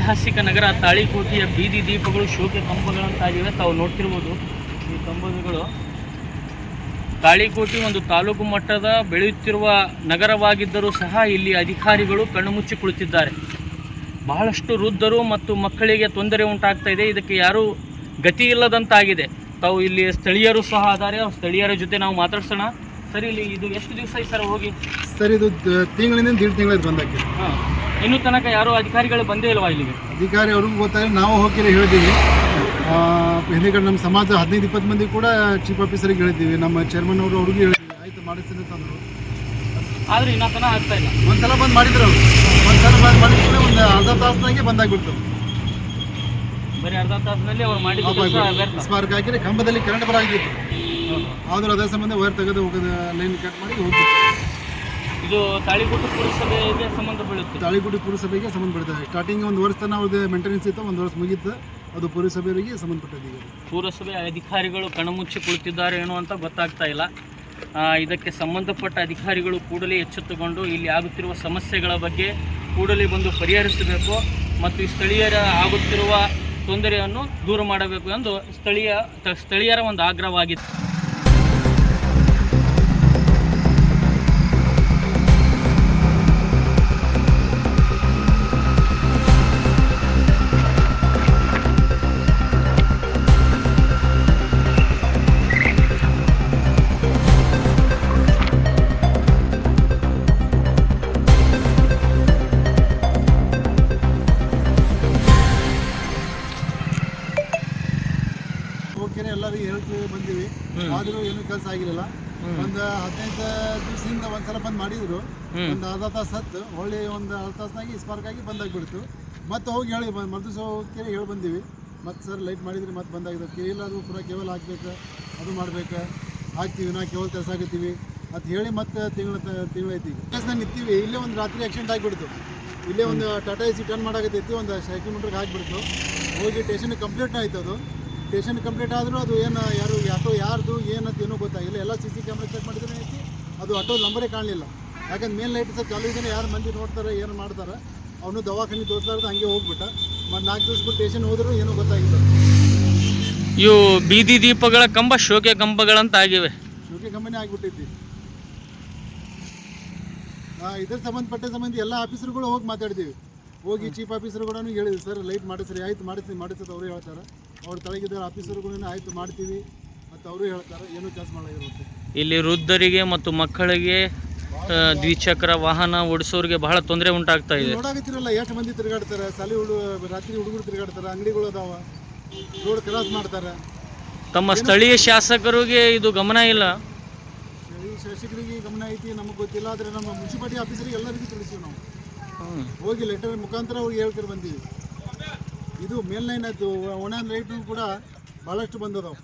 ನಗರ ತಾಳಿಕೋಟೆಯ ಬೀದಿ ದೀಪಗಳು ಶೋಕೆ ಕಂಬಗಳಂತಾಗಿವೆ. ತಾವು ನೋಡ್ತಿರ್ಬೋದು ಈ ಕಂಬಗಳು. ತಾಳಿಕೋಟೆ ಒಂದು ತಾಲೂಕು ಮಟ್ಟದ ಬೆಳೆಯುತ್ತಿರುವ ನಗರವಾಗಿದ್ದರೂ ಸಹ ಇಲ್ಲಿ ಅಧಿಕಾರಿಗಳು ಕಣ್ಣುಮುಚ್ಚಿ ಕುಳಿತಿದ್ದಾರೆ. ಬಹಳಷ್ಟು ವೃದ್ಧರು ಮತ್ತು ಮಕ್ಕಳಿಗೆ ತೊಂದರೆ ಉಂಟಾಗ್ತಾ ಇದೆ. ಇದಕ್ಕೆ ಯಾರೂ ಗತಿ ಇಲ್ಲದಂತಾಗಿದೆ. ತಾವು ಇಲ್ಲಿ ಸ್ಥಳೀಯರು ಸಹ ಆದರೆ. ಸ್ಥಳೀಯರ ಜೊತೆ ನಾವು ಮಾತಾಡ್ಸೋಣ. ಸರಿ ಇಲ್ಲಿ ಇದು ಎಷ್ಟು ದಿವಸ ಸರ್ ಹೋಗಿ? ಸರ್ ಇದು ದ- ತಿಂಗಳಿಂದ ದೀಡ್ ತಿಂಗಳ ಬಂದಕ್ಕೆ. ಹಾಂ. ಇನ್ನೂ ತನಕ ಯಾರೂ ಅಧಿಕಾರಿಗಳು ಬಂದೇ ಇಲ್ವಾ ಇಲ್ಲಿಗೆ? ಅಧಿಕಾರಿ ಅವ್ರಿಗೂ ಗೊತ್ತಾಗಿ ನಾವು ಹೋಗಿರಿ ಹೇಳಿದ್ದೀವಿ. ಹಿಂದಿಗಡೆ ನಮ್ಮ ಸಮಾಜ ಹದಿನೈದು ಇಪ್ಪತ್ತು ಮಂದಿ ಕೂಡ ಚೀಫ್ ಆಫೀಸರಿಗೆ ಹೇಳಿದ್ದೀವಿ. ನಮ್ಮ ಚೇರ್ಮನ್ ಅವರು ಅವ್ರಿಗೂ ಹೇಳಿದ್ದೀವಿ. ಆಯ್ತು ಮಾಡಿಸ್ತೀನಿ ಅಂತಂದ್ರು ಆದ್ರೆ ಇನ್ನೂ ತನಕ ಆಗ್ತಾ ಇಲ್ಲ. ಒಂದ್ಸಲ ಬಂದು ಮಾಡಿದ್ರು ಅವರು. ಒಂದ್ಸಲ ಬಂದು ಮಾಡಿದ್ರೆ ಒಂದು ಅರ್ಧ ತಾಸ್ನಾಗೆ ಬಂದಾಗ್ಬಿಡ್ತು ಬರೀ ಅರ್ಧ ತಾಸಿನಲ್ಲಿ ಅವ್ರು ಮಾಡಿದ್ರು ಸ್ಮಾರ್ಕ್ ಹಾಕಿದ್ರೆ ಕಂಬದಲ್ಲಿ ಕರೆಂಟ್ ಬರಾಗಿತ್ತು ಆದರೂ ಅದೇ ಸಂಬಂಧ ವೈರ್ ತೆಗೆದು ಹೋಗೋದು ಲೈನ್ ಕಟ್ ಮಾಡಿ ಹೋಗ್ಬಿಟ್ಟು ಇದು ತಾಳಿಕೋಟೆ ಪುರಸಭೆಗೆ ಸಂಬಂಧ ಬೀಳುತ್ತೆ. ತಾಳಿಗುಡಿ ಪುರಸಭೆಗೆ ಸಂಬಂಧಪಡ್ತದೆ ಸ್ಟಾರ್ಟಿಂಗ್ ಒಂದು ವರ್ಷ ತನಕ ಅವ್ರದ್ದು ಮೇಂಟೆನೆನ್ಸ್ ಇತ್ತು ಒಂದು ವರ್ಷ ಮುಗೀತು. ಅದು ಪುರಸಭೆಯವರಿಗೆ ಸಂಬಂಧಪಟ್ಟಿದೆ ಈಗ. ಪುರಸಭೆ ಅಧಿಕಾರಿಗಳು ಕಣಮುಚ್ಚಿ ಕುಳಿತಿದ್ದಾರೆ ಏನೋ ಅಂತ ಗೊತ್ತಾಗ್ತಾ ಇಲ್ಲ. ಆ, ಇದಕ್ಕೆ ಸಂಬಂಧಪಟ್ಟ ಅಧಿಕಾರಿಗಳು ಕೂಡಲೇ ಎಚ್ಚೆತ್ತುಕೊಂಡು ಇಲ್ಲಿ ಆಗುತ್ತಿರುವ ಸಮಸ್ಯೆಗಳ ಬಗ್ಗೆ ಕೂಡಲೇ ಬಂದು ಪರಿಹರಿಸಬೇಕು ಮತ್ತು ಈ ಸ್ಥಳೀಯರ ಆಗುತ್ತಿರುವ ತೊಂದರೆಯನ್ನು ದೂರ ಮಾಡಬೇಕು ಎಂದು ಸ್ಥಳೀಯ ತ- ಸ್ಥಳೀಯರ ಒಂದು ಆಗ್ರಹವಾಗಿತ್ತು. ಓಕೆನೆ ಎಲ್ಲರಿಗೂ ಹೇಳ್ತೀವಿ ಬಂದೀವಿ. ಆದರೂ ಏನೂ ಕೆಲಸ ಆಗಿರಲಿಲ್ಲ. ಒಂದು ಹದಿನೈದು ದಿವಸದಿಂದ ಒಂದ್ಸಲ ಬಂದ್ ಮಾಡಿದ್ರು. ಒಂದು ಅರ್ಧ ತಾಸು ಹತ್ತು. ಹೊಳ್ಳಿ ಒಂದು ಅರ್ಧ ತಾಸ್ನಾಗಿ ಸ್ಪಾರ್ಕ್ ಆಗಿ ಬಂದಾಗ್ಬಿಡ್ತು. ಮತ್ತೆ ಹೋಗಿ ಹೇಳಿ ಮರುದಿವಸ ಹೋಗಿ ಹೇಳಿ ಬಂದೀವಿ. ಮತ್ತೆ ಸರ್ ಲೈಟ್ ಮಾಡಿದ್ರಿ ಮತ್ತೆ ಬಂದಾಗಿದೆ. ಕೇವಲ ಅದು ಪೂರ ಕೇವಲ ಹಾಕ್ಬೇಕು? ಅದು ಮಾಡ್ಬೇಕು? ಹಾಕ್ತೀವಿ ನಾ ಕೇವಲ ಕೆಲಸ ಆಗತ್ತೀವಿ ಅದು ಹೇಳಿ ಮತ್ತೆ ತಿಂಗಳ ತಿಂಗಳೈತಿ ಕೆಲಸ ನಿಂತೀವಿ. ಇಲ್ಲೇ ಒಂದು ರಾತ್ರಿ ಆಕ್ಸಿಡೆಂಟ್ ಆಗಿಬಿಡ್ತು. ಇಲ್ಲೇ ಒಂದು ಟಾಟಾ ಎಸಿ ಟರ್ನ್ ಮಾಡಾಕತ್ತೈತಿ ಒಂದು ಸೈಕಲ್ ಮೀಟ್ರಿಗೆ ಹಾಕ್ಬಿಡ್ತು ಹೋಗಿ ಟೇಷನ್ ಕಂಪ್ಲೀಟ್ ಆಯ್ತು ಅದು. ಸ್ಟೇಷನ್ ಕಂಪ್ಲೀಟ್ ಆದರೂ ಅದು ಏನು ಯಾರು ಆಟೋ ಯಾರ್ದು ಏನಂತ ಏನೋ ಗೊತ್ತಾಗಿಲ್ಲ ಎಲ್ಲ ಸಿ ಸಿ ಕ್ಯಾಮ್ರಾ ಚೆಕ್ ಮಾಡಿದ್ರೆ ಐತಿ? ಅದು ಆಟೋ ನಂಬರೇ ಕಾಣಲಿಲ್ಲ. ಯಾಕಂದ್ರೆ ಮೇನ್ ಲೈಟ್ ಸಹ ಚಾಲು ಇದ್ದಾನೆ ಯಾರು ಮಂದಿ ನೋಡ್ತಾರೆ ಏನು ಮಾಡ್ತಾರೆ ಅವನು ದವಾಖಾನೆ ತೋರಿಸ್ಲಾರ್ದು ಹಂಗೆ ಹೋಗ್ಬಿಟ್ಟ. ಮತ್ತು ನಾಲ್ಕು ದಿವಸ ಬಿಟ್ಟು ಸ್ಟೇಷನ್ ಹೋದರೂ ಏನೋ ಗೊತ್ತಾಗಿಲ್ಲ. ಇವು ಬೀದಿ ದೀಪಗಳ ಕಂಬ ಶೋಕೆ ಕಂಬಗಳಂತ ಆಗಿವೆ. ಶೋಕೆ ಕಂಬನೆ ಆಗಿಬಿಟ್ಟೈತಿ ಇದ್ರ ಸಂಬಂಧಪಟ್ಟ ಸಂಬಂಧ ಎಲ್ಲ ಆಫೀಸರ್ಗಳು ಹೋಗಿ ಮಾತಾಡ್ತೀವಿ ಹೋಗಿ ಚೀಫ್ ಆಫೀಸರ್ಗಳನ್ನು ಹೇಳಿದ್ವಿ ಸರ್ ಲೈಟ್ ಮಾಡಿಸ್ರಿ ಆಯ್ತು ಮಾಡಿಸ್ತೀವಿ ಮಾಡಿಸ್ತದೆ ಅವರು ಹೇಳ್ತಾರೆ. ಅವ್ರ ತಳಗಿದ್ದಾರೆ ಆಫೀಸರ್ಗಳನ್ನ ಆಯ್ತು ಮಾಡ್ತೀವಿ. ಮತ್ತು ಅವರು ಹೇಳ್ತಾರೆ ಏನೂ ಕೆಲಸ ಮಾಡಲಾಗಿರುತ್ತೆ ಇಲ್ಲಿ ವೃದ್ಧರಿಗೆ ಮತ್ತು ಮಕ್ಕಳಿಗೆ ದ್ವಿಚಕ್ರ ವಾಹನ ಓಡಿಸೋರಿಗೆ ಬಹಳ ತೊಂದರೆ ಉಂಟಾಗ್ತಾ ಇದೆ ನೋಡಾಕತ್ತಿರಲ್ಲ ಎಷ್ಟು ಮಂದಿ ತಿರುಗಾಡ್ತಾರೆ ಸಾಲಿ ಹುಡು ರಾತ್ರಿ ಹುಡುಗರು ತಿರುಗಾಡ್ತಾರೆ ಅಂಗಡಿಗಳು ಅದಾವ. ರೋಡ್ ಕ್ರಾಸ್ ಮಾಡ್ತಾರೆ. ತಮ್ಮ ಸ್ಥಳೀಯ ಶಾಸಕರಿಗೆ ಇದು ಗಮನ ಇಲ್ಲ. ಸ್ಥಳೀಯ ಶಾಸಕರಿಗೆ ಗಮನ ಐತಿ ನಮಗೆ ಗೊತ್ತಿಲ್ಲ ಆದರೆ ನಮ್ಮ ಮುನ್ಸಿಪಾಲಿಟಿ ಆಫೀಸರಿಗೆ ಎಲ್ಲರಿಗೂ ತಿಳಿಸಿವಿ ನಾವು. ಹೋಗಿ ಲೆಟರ್ ಮುಖಾಂತರ ಅವ್ರಿಗೆ ಹೇಳ್ತಾರೆ ಬಂದೀವಿ ಇದು ಮೇಲ್ನೈನ್ ಆಯ್ತು ಒಣ ಲೈಟು ಕೂಡ ಭಾಳಷ್ಟು ಬಂದದವು.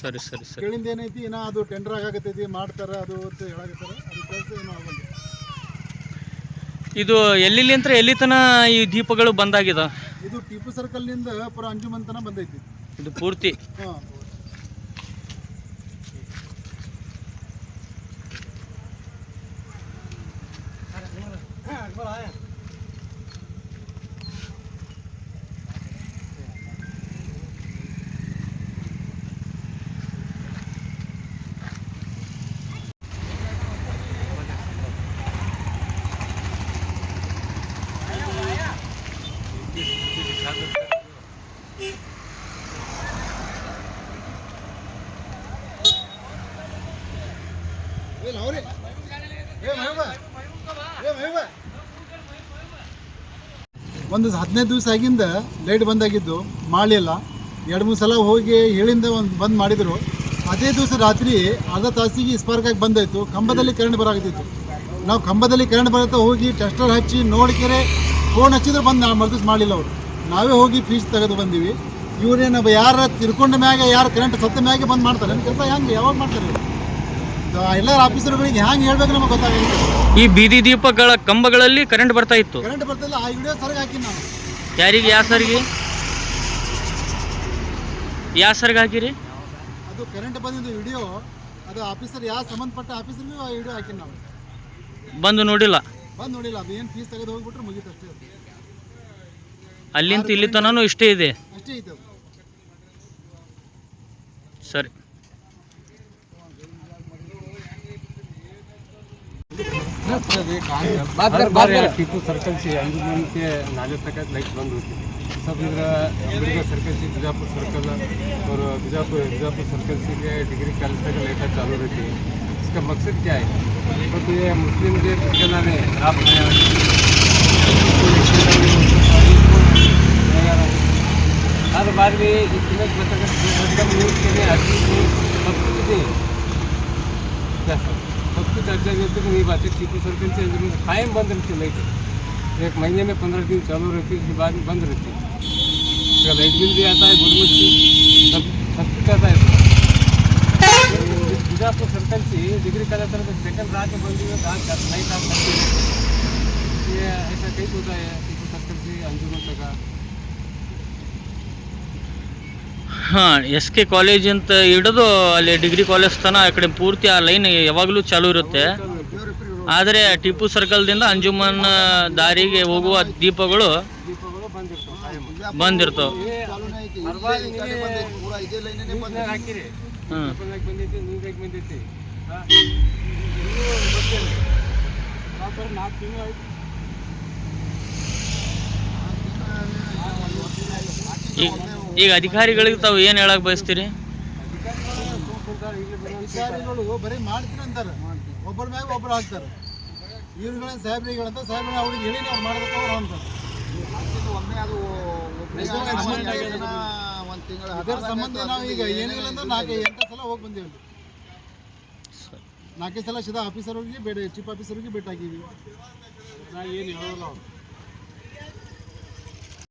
ಸರಿ ಸರಿ ಸರಿ. ಕೇಳಿಂದ ಏನೈತಿ ಇನ್ನ ಅದು ಟೆಂಡರ್ ಆಗಾಕತ್ತೈತಿ ಮಾಡ್ತಾರೆ ಅದು ಅಂತ ಹೇಳಾಕತ್ತಾರೆ. ಅದು ಕೆಲಸ ಏನೋ ಆಗಲ್ಲ. ಇದು ಎಲ್ಲಿಂತ್ರ ಎಲ್ಲಿ ತನ ಈ ದೀಪಗಳು ಬಂದಾಗಿದ? ಇದು ಟಿಪ್ಪು ಸರ್ಕಲ್ನಿಂದ ಪುರ ಅಂಜುಮನ್ ತನ ಬಂದೈತಿ. ಇದು ಪೂರ್ತಿ? ಹಾಂ. ಒಂದು ಹದಿನೈದು ದಿವಸ ಆಗಿಂದ ಲೈಟ್ ಬಂದಾಗಿದ್ದು ಮಾಡಲಿಲ್ಲ ಎರಡು, ಮೂರು ಸಲ ಹೋಗಿ ಹೇಳಿಂದ ಒಂದು ಬಂದ್ ಮಾಡಿದರು. ಅದೇ ದಿವಸ ರಾತ್ರಿ ಅರ್ಧ ತಾಸಿಗೆ ಸ್ಪಾರ್ಕ್ ಆಗಿ ಬಂದಾಯ್ತು. ಕಂಬದಲ್ಲಿ ಕರೆಂಟ್ ಬರಾಕತ್ತಿತ್ತು. ನಾವು ಕಂಬದಲ್ಲಿ ಕರೆಂಟ್ ಬರುತ್ತೆ ಹೋಗಿ ಟೆಸ್ಟರ್ ಹಚ್ಚಿ ನೋಡ್ಕೆರೆ ಫೋನ್ ಹಚ್ಚಿದ್ರೆ ಬಂದು ಮರ್ದಿಸ್ ಮಾಡಲಿಲ್ಲ ಅವರು. ನಾವೇ ಹೋಗಿ ಫೀಸ್ ತೆಗೆದು ಬಂದೀವಿ. ಇವರೇನು ಯಾರ ತಿರ್ಕೊಂಡ ಮ್ಯಾಗೆ, ಯಾರು ಕರೆಂಟ್ ಸತ್ತ ಮ್ಯಾಗೆ ಬಂದ್ ಮಾಡ್ತಾರೆ. ಕೆಲಸ ಹೆಂಗೆ? ಯಾವಾಗ ಮಾಡ್ತಾರೆ? ಎಲ್ಲ ಆಫೀಸರ್ಗಳಿಗೆ ಹ್ಯಾಂಗೆ ಹೇಳ್ಬೇಕು ನಮಗೆ ಗೊತ್ತಾಗಿಲ್ಲ ಈ ಬೀದಿ ದೀಪಗಳ ಕಂಬಗಳಲ್ಲಿ ಕರೆಂಟ್ ಬರ್ತಾ ಇತ್ತು. ಕರೆಂಟ್ ಬರ್ತಿಲ್ಲ ಆ ವಿಡಿಯೋ ಸರ್ಗೆ ಹಾಕಿ ನಾವು ಯಾರಿಗೆ ಯಾವ ಸರ್ಗೆ? ಯಾವ ಸರ್ಗೆ ಹಾಕಿರಿ? ಅದು ಕರೆಂಟ್ ಬಂದಿದ್ದು ವಿಡಿಯೋ ಅದು ಆಫೀಸರ್ ಯಾವ ಸಂಬಂಧಪಟ್ಟ ಆಫೀಸರ್ಗೂ ಆ ವಿಡಿಯೋ ಹಾಕಿ ನಾವು ಬಂದು ನೋಡಿಲ್ಲ. ಬಂದು ನೋಡಿಲ್ಲ ಅದು ಏನು ಫೀಸ್ ತೆಗೆದು ಹೋಗ್ಬಿಟ್ರೆ ಮುಗೀತು ಅಷ್ಟೇ ಅದು. ಅಲ್ಲಿಂದ ಇಲ್ಲಿ ತನೂ ಇಷ್ಟೇ ಇದೆ. ಅಷ್ಟೇ ಐತೆ ಅದು. ಸರಿ. यार टीपू सर्कल से अंजुमन के नाले तक लाइट बंद होती. सब इधर सर्कल से बीजापुर सर्कल और बीजापुर बीजापुर सर्कल से डिग्री कॉलेज तक लाइटें चालू रहती है इसका मकसद क्या है? तो ये मुस्लिम जो ठिकाना ने आप हर बार भी इतने न्यूज़ के लिए हर चीज़ सब कुछ सर सब चर्चा देते कि नहीं बातें टीपू सर्कल से कायम बंद रहती लाइट। एक महीने में पंद्रह दिन चालू रहती उसके बाद में बंद रहती है। इसका लाइट बिल भी आता है से सब सब कुछ आता है। बीजापुर सर्कल से डिग्री कॉलेज तक सेकंड रात में बंद हुई रात का लाइट आप करती है। ये ऐसा कई होता है टीपू सर्कल से अंजुमन तक ಹಾಂ ಎಸ್ ಕೆ ಕಾಲೇಜ್ ಅಂತ ಹಿಡಿದು ಅಲ್ಲಿ ಡಿಗ್ರಿ ಕಾಲೇಜ್ ತನಕ ಆ ಕಡೆ ಪೂರ್ತಿ ಆ ಲೈನ್ ಯಾವಾಗಲೂ ಚಾಲೂ ಇರುತ್ತೆ. ಆದರೆ ಟಿಪ್ಪು ಸರ್ಕಲ್ದಿಂದ ಅಂಜುಮನ್ ದಾರಿಗೆ ಹೋಗುವ ದೀಪಗಳು ಬಂದಿರ್ತಾವೆ. ಈಗ ಈಗ ಅಧಿಕಾರಿಗಳಿಗೆ ತಾವು ಏನು ಹೇಳಕ್ ಬಯಸ್ತೀರಿ? ಅಧಿಕಾರಿಗಳು ಬರೀ ಮಾಡ್ತೀನಿ ಅಂತಾರೆ. ಒಬ್ಬರ ಮ್ಯಾಗ ಒಬ್ಬರು ಹಾಕ್ತಾರೆ ಇವ್ರುಗಳ ಸಾಹೇಬ್ರಿಗಳಂತ ಸಾಹೇಬ್ರ ಅವ್ರಿಗೆ ಹೇಳಿ ನಾವು ಮಾಡ್ಬೇಕು ಅವ್ರು ಅಂತಾರೆ. ಇದರ ಸಂಬಂಧ ನಾವು ಈಗ ಏನಿಲ್ಲ ಅಂದ್ರೆ ನಾಲ್ಕು ಎಂಟು ಸಲ ಹೋಗಿ ಬಂದೇವೆ ನಾಲ್ಕೈದು ಸಲ ಆಫೀಸರ್ ಆಫೀಸರ್ಗೆ ಬೇಡ ಚೀಫ್ ಆಫೀಸರ್ಗೆ ಭೇಟಿ ಆಗಿವಿ ನಾ ಏನು ಹೇಳೋಲ್ಲ